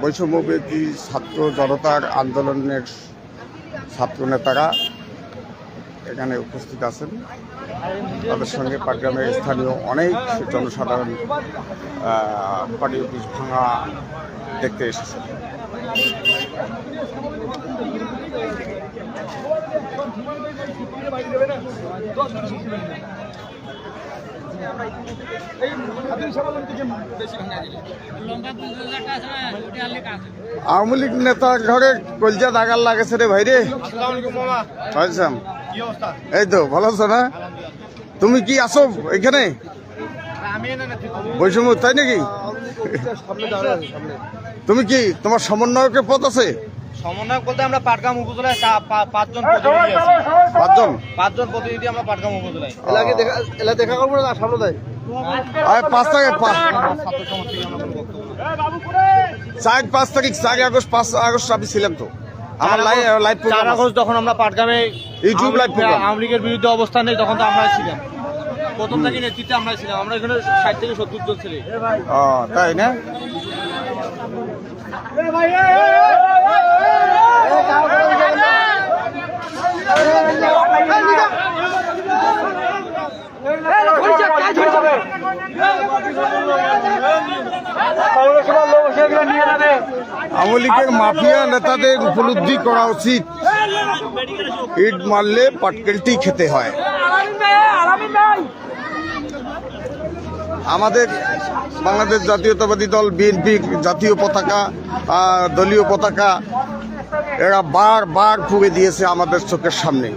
বৈষম্যবিরোধী ছাত্র জনতার আন্দোলনের ছাত্র নেতারা এখানে উপস্থিত আছেন। তাদের সঙ্গে পাটগ্রামের স্থানীয় অনেক জনসাধারণ পার্টি অফিস ভাঙা দেখতে এসেছে। আওয়ামী লীগ নেতা ঘরে কলজা দাগার লাগেছে রে ভাই রে। এই তো ভালো আছো না? তুমি কি আসো এখানে? বৈষম্য তাই নাকি? তুমি কি তোমার সমন্বয়কের পথ আছে? সমন্বয়ক বলতে আমরা পাটগ্রাম উপজেলায় পাঁচজন প্রতিনিধি আছি পাঁচজন পাঁচজন প্রতিনিধি আমরা পাটগ্রাম উপজেলায় এলাকে দেখা এলা দেখা করব না সামনে দেয় আর পাঁচ তারিখ পাঁচ থেকে। চার পাঁচ তারিখ চার আগস্ট পাঁচ আগস্ট আমি ছিলাম তো আমার লাইভ লাইভ চার আগস্ট যখন আমরা পাটগ্রামে ইউটিউব program। আওয়ামী লীগের বিরুদ্ধে অবস্থান নেই তখন তো আমরা ছিলাম প্রথম থেকে নেতৃত্বে আমরা ছিলাম আমরা এখানে ষাট থেকে সত্তর জন ছেলে তাই না আওয়ামী মাফিয়া নেতাদের উপলব্ধি করা উচিত। ইট মারলে পাটকেলটি খেতে হয়। আমাদের বাংলাদেশ জাতীয়তাবাদী দল, বিএনপি জাতীয় পতাকা দলীয় পতাকা, এরা বার বার ফুঁকে দিয়েছে আমাদের চোখের সামনে।